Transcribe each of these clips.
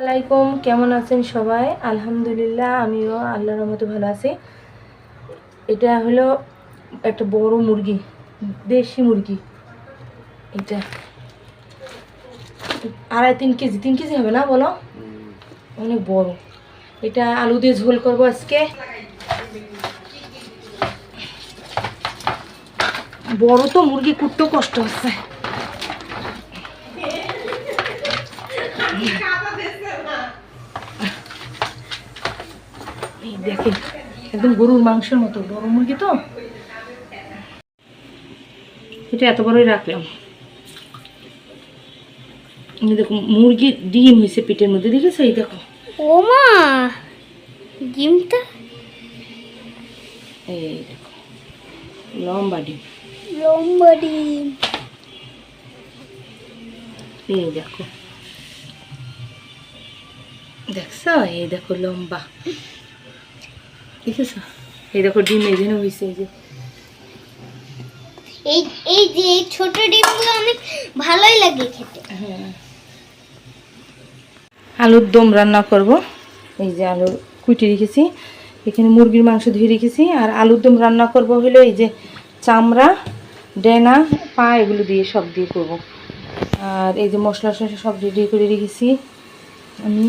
আসসালামাইকুম কেমন আছেন সবাই? আলহামদুলিল্লাহ, আমিও আল্লাহর মতো ভালো আছি। এটা হলো একটা বড় মুরগি, দেশি মুরগি। এটা আড়াই তিন কেজি তিন কেজি হবে না বলো? অনেক বড়। এটা আলু দিয়ে ঝোল করব আজকে। বড় তো মুরগি, কুটতেও কষ্ট হচ্ছে। এই দেখেন একদম গরুর মাংসের মতো বড় মুরগি তো। এটা এত বড়ই রাখলাম। দেখো মুরগি ডিম হয়েছে পেটের মধ্যে দেখেছ? এই দেখো। ও মা ডিমটা? এই দেখো লম্বা ডিম। লম্বা ডিম। এই দেখো। দেখছ? এই দেখো লম্বা। দেখেছ এই দেখো ডিম এই জন্য হয়েছে এই যে। এই এই যে ছোট ডিমগুলো অনেক ভালোই লাগে খেতে। হ্যাঁ। আলুর দম রান্না করব। এই যে আলুর কুইটে রেখেছি এখানে মুরগির মাংস ধুয়ে রেখেছি আর আলুর দম রান্না করব হলো এই যে চামড়া ডেনা পা এগুলো দিয়ে সব দিয়ে করব। আর এই যে মশলা সব রেডি করে রেখেছি আমি।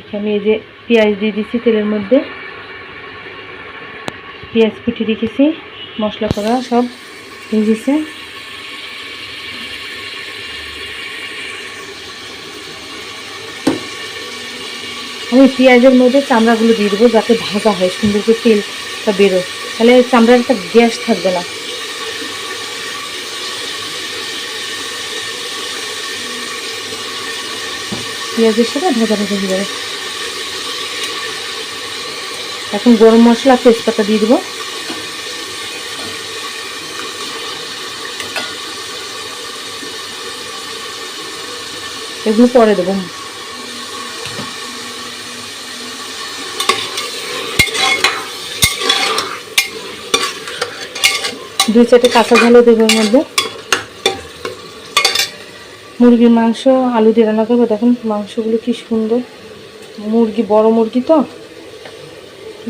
এখানে এই যে পেঁয়াজ দিয়ে দিচ্ছি তেলের মধ্যে। পেঁয়াজ কুটি রেখেছি, মশলা করা সব গেছে। আমি পেঁয়াজের মধ্যে চামড়াগুলো দিয়ে দেবো যাতে ভাজা হয়, সুন্দর করে তেলটা বেরোয়। তাহলে চামড়ার একটা গ্যাস থাকবে না। পেঁয়াজের সাথে ভাজা ভাজা হয়ে যাবে। এখন গরম মশলা তেজপাতা দিয়ে দেবো। এগুলো পরে দেবো। দুই চারটে কাঁচা ঝালও দেবো এর মধ্যে। মুরগির মাংস, আলু দিয়ে রান্না করব। দেখুন মাংসগুলো কি সুন্দর। মুরগি, বড় মুরগি তো?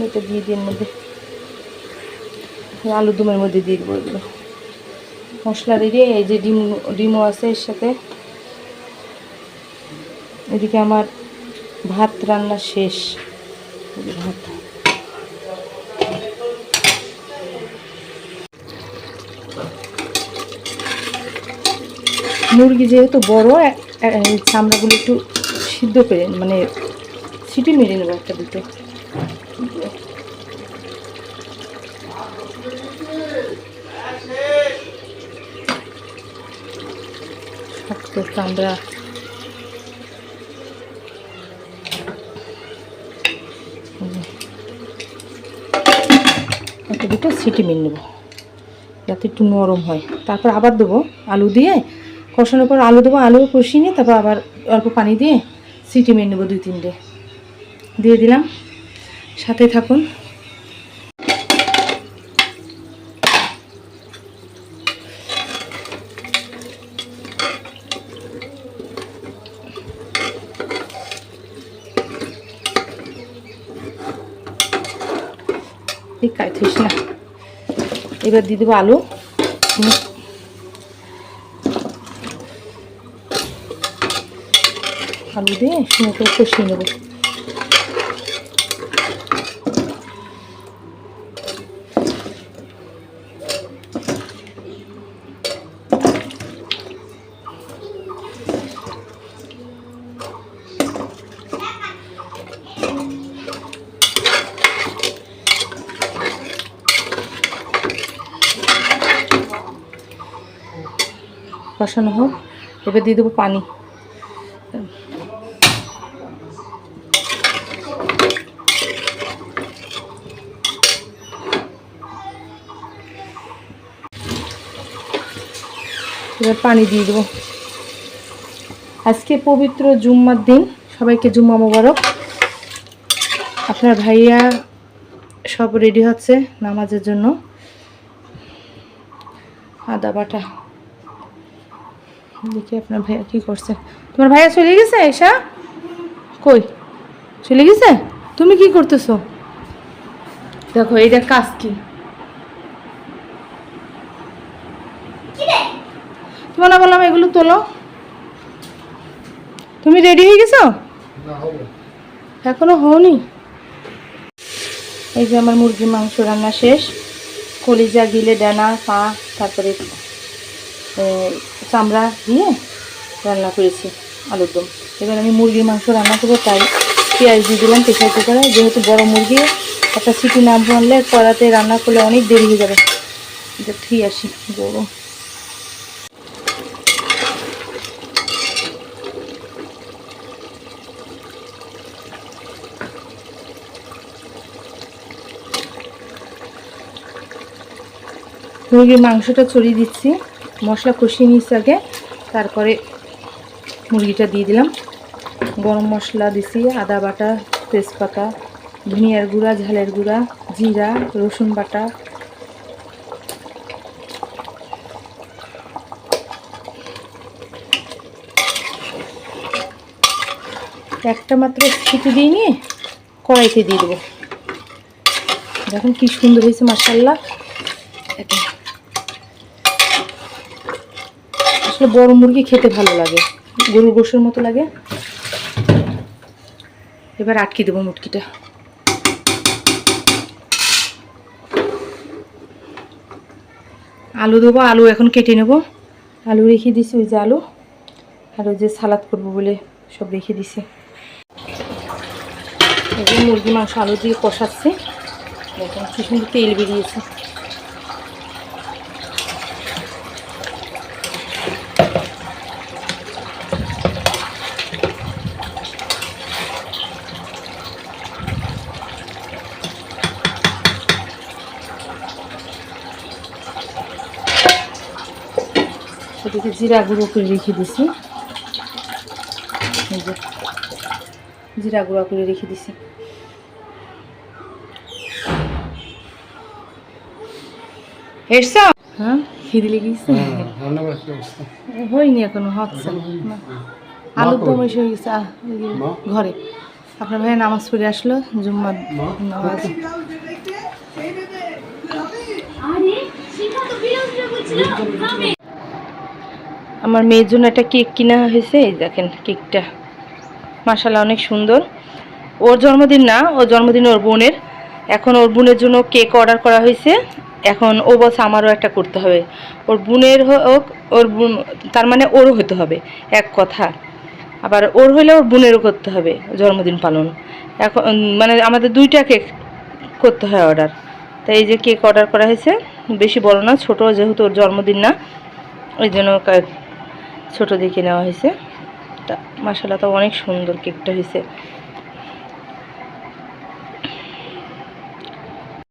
এটা দিয়ে দিই মধ্যে। আলু দমের মধ্যে দিয়ে দেবো এগুলো। মশলা রেডি, এই যে ডিম, ডিমও আছে এর সাথে। এদিকে আমার ভাত রান্না শেষ। ভাত। মুরগি যেহেতু বড় চামড়াগুলো একটু সিদ্ধ করে মানে সিটি মেরে নেব একটা দুটো। শক্ত চামড়া একটা দুটো সিটি মেরে নেব, যাতে একটু নরম হয়। তারপর আবার দেবো আলু দিয়ে, কষানোর পর আলু দেবো আলু কষিয়ে নিয়ে তারপর আবার অল্প পানি দিয়ে সিটি মেরে নেব দুই তিনটে। দিয়ে দিলাম। সাথে থাকুন। এই কাইছিস না। এবার দিয়ে দেবো আলু। আলু দিয়ে সুন্দর করে কষিয়ে নেব। কষানো হোক এবার দিয়ে দেবো পানি। এবার পানি দিয়ে দেবো। আজকে পবিত্র জুম্মার দিন, সবাইকে জুম্মা মোবারক। আপনার ভাইয়া সব রেডি হচ্ছে নামাজের জন্য। আদা বাটা। দেখি আপনার ভাইয়া কি করছে। তোমার ভাইয়া চলে গেছে এসা কই? চলে গেছে? তুমি কি করতেছো? দেখো এইটা কাজ কি? তোমার বললাম এগুলো তোলো। তুমি রেডি হয়ে গেছো? এখনও হওনি? এই যে আমার মুরগির মাংস রান্না শেষ। কলিজা গিলে ডানা পা তারপরে চামড়া দিয়ে রান্না করেছি আলুর দম। এবার আমি মুরগির মাংস রান্না করব, তাই পেঁয়াজ দিয়ে দিলাম প্রেশার কুকারে। যেহেতু বড় মুরগি, একটা সিটি না মারলে কড়াতে রান্না করলে অনেক দেরি হয়ে যাবে। ঠিক আসি বড়। মুরগির মাংসটা ছড়িয়ে দিচ্ছি। মশলা কষিয়ে নিয়েছি আগে। তারপরে মুরগিটা দিয়ে দিলাম। গরম মশলা দিছি, আদা বাটা, তেজপাতা, ধনিয়ার গুঁড়া, ঝালের গুঁড়া, জিরা, রসুন বাটা। একটা মাত্র সিটি দিয়ে নিয়ে কড়াইতে দিয়ে দেবো। দেখুন কি সুন্দর হয়েছে মাসাল্লাহ আসলে বড় মুরগি খেতে ভালো লাগে। গরুর গোশের মতো লাগে। এবার আটকে দেবো মুটকিটা আলু দেবো, আলু এখন কেটে নেব। আলু রেখে দিছি, ওই যে আলু। আর ওই যে সালাদ করব বলে সব রেখে দিছি। মুরগি মাংস আলু দিয়ে কষাচ্ছি। দেখুন কি সুন্দর তেল বেরিয়েছে। এদিকে জিরা গুঁড়ো করে রেখে দিছি। এই যে জিরা গুঁড়া করে রেখে দিছি। হ্যাঁ খিদে লেগেছে? হয়নি এখনও হচ্ছে। না। আলুর দম এসে হয়ে গেছে আহ, এই যে ঘরে। আপনার ভাই নামাজ পড়ে আসলো জুম্মার নামাজ। আমার মেয়ের জন্য একটা কেক কিনা হয়েছে, এই দেখেন কেকটা। মাসাল্লাহ অনেক সুন্দর। ওর জন্মদিন না, ওর জন্মদিন ওর বোনের। এখন ওর বোনের জন্য কেক অর্ডার করা হয়েছে। এখন ও বলছে আমারও একটা করতে হবে। ওর বোনের হোক, ওর বোন, তার মানে ওরও হতে হবে, এক কথা। আবার ওর হলে ওর বোনেরও করতে হবে, জন্মদিন পালন। এখন মানে আমাদের দুইটা কেক করতে হয় অর্ডার। তাই এই যে কেক অর্ডার করা হয়েছে, বেশি বড় না, ছোটো, যেহেতু ওর জন্মদিন না, ওই জন্য ছোট দেখে নেওয়া হয়েছে। তা মশালাটা অনেক সুন্দর কেকটা হয়েছে।